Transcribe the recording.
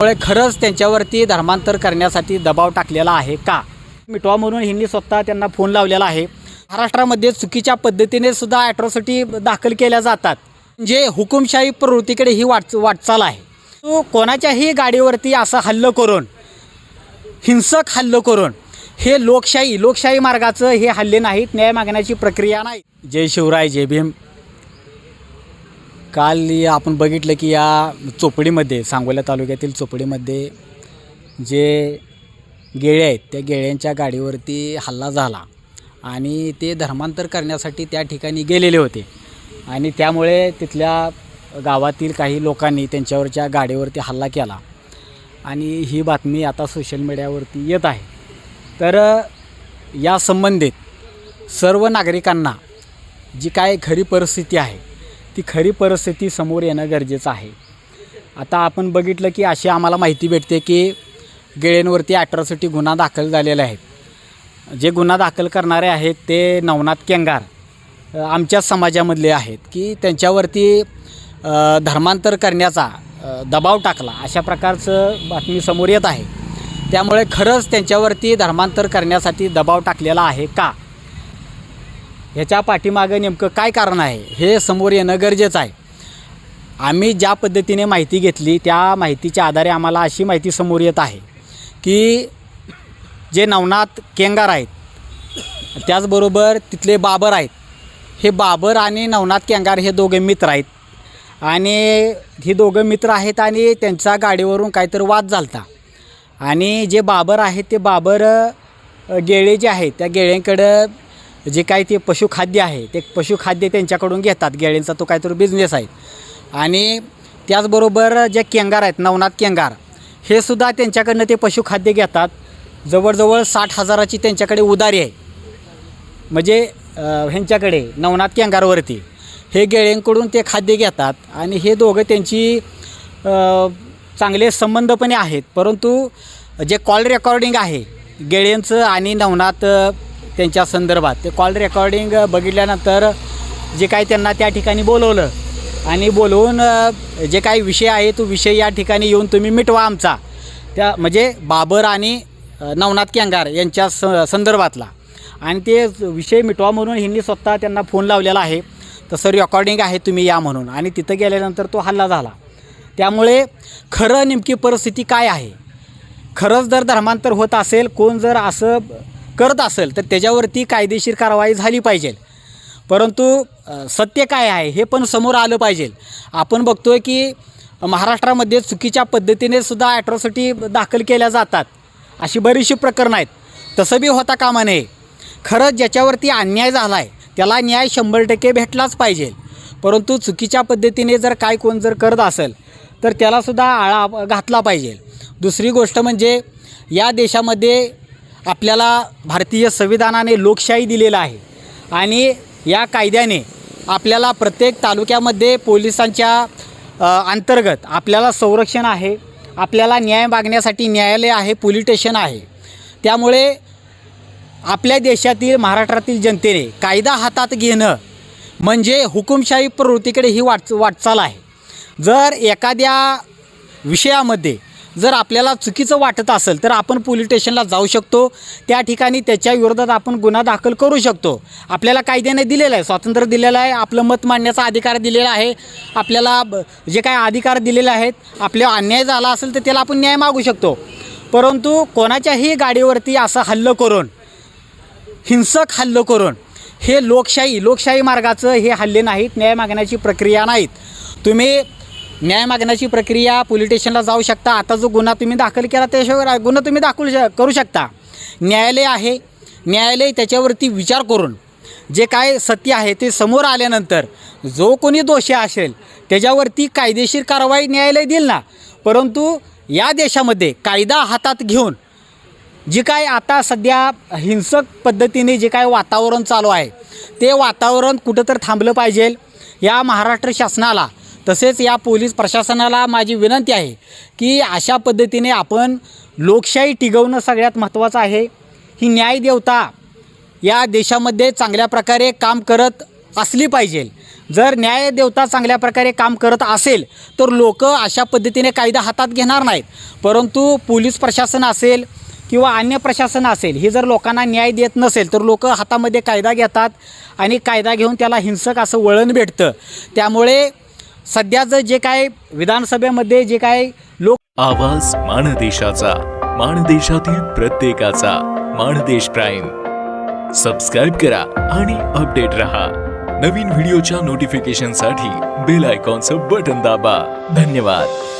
त्यामुळे खरंच त्यांच्यावरती धर्मांतर करण्यासाठी दबाव टाकलेला आहे का? मिटवा म्हणून ह्यांनी स्वतः त्यांना फोन लावलेला आहे. महाराष्ट्रामध्ये चुकीच्या पद्धतीने सुद्धा ॲट्रॉसिटी दाखल केल्या जातात. म्हणजे हुकुमशाही प्रवृत्तीकडे ही वाट वाटचाल आहे. तो कोणाच्याही गाडीवरती असं हल्लं करून हिंसक हल्लं करून हे लोकशाही लोकशाही मार्गाचं हे हल्ले नाहीत न्याय मागण्याची प्रक्रिया नाही. जय शिवराय जय भीम. काल आपण बघितलं की या चोपडीमध्ये सांगोला तालुक्यातील चोपडीमध्ये जे गेळे आहेत त्या गेळ्यांच्या गाडीवरती हल्ला झाला आणि ते धर्मांतर करण्यासाठी त्या ठिकाणी गेलेले होते. आणि त्यामुळे तिथल्या गावातील काही लोकांनी त्यांच्यावरच्या गाडीवरती हल्ला केला. आणि ही बातमी आता सोशल मीडियावरती येत आहे. तर या संबंधित सर्व नागरिकांना जी काय खरी परिस्थिती आहे ती खरी परिस्थिती समोर येणं गरजेचं आहे. आता आपण बघितलं की अशी आम्हाला माहिती भेटते की गेळेंवरती ॲट्रॉसिटी गुन्हा दाखल झालेला आहे. जे गुन्हा दाखल करणारे आहेत ते नवनाथ केंगार आमच्या आमच्याच समाजामधले आहेत की त्यांच्यावरती धर्मांतर करण्याचा दबाव टाकला अशा प्रकारचं बातमी समोर येत आहे. त्यामुळे खरंच त्यांच्यावरती धर्मांतर करण्यासाठी दबाव टाकलेला आहे का? ह्याच्या पाठीमागं नेमकं काय कारण आहे हे समोर येणं गरजेचं आहे. आम्ही ज्या पद्धतीने माहिती घेतली त्या माहितीच्या आधारे आम्हाला अशी माहिती समोर येत आहे की जे नवनाथ केंगार आहेत त्याचबरोबर तिथले बाबर आहेत हे बाबर आणि नवनाथ केंगार हे दोघे मित्र आहेत. आणि हे दोघं मित्र आहेत आणि त्यांच्या गाडीवरून काहीतरी वाद झालता. आणि जे बाबर आहेत ते बाबर गेळे जे आहेत त्या गेळ्यांकडं जे काही ते पशुखाद्य आहे ते पशुखाद्य त्यांच्याकडून घेतात गेळ्यांचा तो काहीतरी बिझनेस आहे. आणि त्याचबरोबर जे केंगार आहेत नवनाथ केंगार हे सुद्धा त्यांच्याकडनं ते पशुखाद्य घेतात. जवळजवळ साठ हजाराची त्यांच्याकडे उदारी आहे. म्हणजे ह्यांच्याकडे नवनाथ केंगारवरती. हे गेळ्यांकडून ते खाद्य घेतात आणि हे दोघं त्यांची चांगले संबंधपणे आहेत. परंतु जे कॉल रेकॉर्डिंग आहे गेळ्यांचं आणि नवनाथ त्यांच्या संदर्भात. ते कॉल रेकॉर्डिंग बघितल्यानंतर जे काय त्यांना त्या ठिकाणी बोलवलं आणि बोलवून जे काही विषय आहे तो विषय या ठिकाणी येऊन तुम्ही मिटवा आमचा. त्या म्हणजे बाबर आणि नवनाथ केंगार यांच्या स संदर्भातला. आणि ते विषय मिटवा म्हणून ह्यांनी स्वतः त्यांना फोन लावलेला आहे. तसं रेकॉर्डिंग आहे तुम्ही या म्हणून. आणि तिथं गेल्यानंतर तो हल्ला झाला. त्यामुळे खरं नेमकी परिस्थिती काय आहे? खरंच जर धर्मांतर होत असेल कोण जर असं करत असेल तर त्याच्यावरती कायदेशीर कारवाई झाली पाहिजे. परंतु सत्य काय आहे हे पण समोर आलं पाहिजे. आपण बघतोय की महाराष्ट्रामध्ये चुकीच्या पद्धतीने सुद्धा ॲट्रॉसिटी दाखल केल्या जातात. अशी बरीचशी प्रकरणं आहेत. तसं बी होता कामा नये. खरंच ज्याच्यावरती अन्याय झाला आहे त्याला न्याय शंभर टक्के भेटलाच पाहिजे. परंतु चुकीच्या पद्धतीने जर काय कोण जर करत असेल तर त्यालासुद्धा आळा घातला पाहिजे. दुसरी गोष्ट म्हणजे या देशामध्ये आपल्याला भारतीय संविधानाने लोकशाही दिलेलं आहे. आणि या कायद्याने आपल्याला प्रत्येक तालुक्यामध्ये पोलिसांच्या अंतर्गत आपल्याला संरक्षण आहे आपल्याला न्याय मागण्यासाठी न्यायालय आहे पोलीस स्टेशन आहे. त्यामुळे आपल्या देशातील महाराष्ट्रातील जनतेने कायदा हातात घेणं म्हणजे हुकुमशाही प्रवृत्तीकडे ही वाट वाटचाल आहे. जर एखाद्या विषयामध्ये जर आपल्याला चुकीचं वाटत असेल तर आपण पोलीस स्टेशनला जाऊ शकतो. त्या ठिकाणी त्याच्या विरोधात आपण गुन्हा दाखल करू शकतो. आपल्याला कायद्याने दिलेलं आहे स्वातंत्र्य दिलेलं आहे आपलं मत मांडण्याचा अधिकार दिलेला आहे. आपल्याला ब- जे काय अधिकार दिलेले आहेत आपल्याला अन्याय झाला असेल तर त्याला आपण न्याय मागू शकतो. परंतु कोणाच्याही गाडीवरती असं हल्लं करून हिंसक हल्लं करून हे लोकशाही लोकशाही मार्गाचं हे हल्ले नाहीत न्याय मागण्याची प्रक्रिया नाहीत. तुम्ही न्याय मागण्याची प्रक्रिया पोलीस स्टेशनला जाऊ शकता. आता जो गुन्हा तुम्ही दाखल केला त्याशिवाय गुन्हा तुम्ही दाखल श- करू शकता. न्यायालय आहे. न्यायालय त्याच्यावरती विचार करून जे काय सत्य आहे ते समोर आल्यानंतर जो कोणी दोषी असेल त्याच्यावरती कायदेशीर कारवाई न्यायालय देईल ना? परंतु या देशामध्ये कायदा हातात घेऊन जी काय आता सध्या हिंसक पद्धतीने जे काय वातावरण चालू आहे ते वातावरण कुठं तर थांबलं पाहिजे. या महाराष्ट्र शासनाला तसेच या पोलीस प्रशासनाला माझी विनंती आहे की अशा पद्धतीने आपण लोकशाही टिकवणं सगळ्यात महत्त्वाचं आहे. ही न्यायदेवता या देशामध्ये चांगल्या प्रकारे काम करत असली पाहिजे. जर न्याय देवता चांगल्या प्रकारे काम करत असेल तर लोक अशा पद्धतीने कायदा हातात घेणार नाहीत. परंतु पोलीस प्रशासन असेल किंवा अन्य प्रशासन असेल हे जर लोकांना न्याय देत नसेल तर लोक हातामध्ये कायदा घेतात आणि कायदा घेऊन त्याला हिंसक असं वळण भेटतं. त्यामुळे सध्याचं जे काय विधानसभेमध्ये जे काय लोक आवाज माणदेशाचा माणदेशातील प्रत्येकाचा माणदेश प्राईम. सबस्क्राईब करा आणि अपडेट रहा. नवीन व्हिडिओच्या नोटिफिकेशनसाठी बेल आयकॉनचं बटन दाबा. धन्यवाद.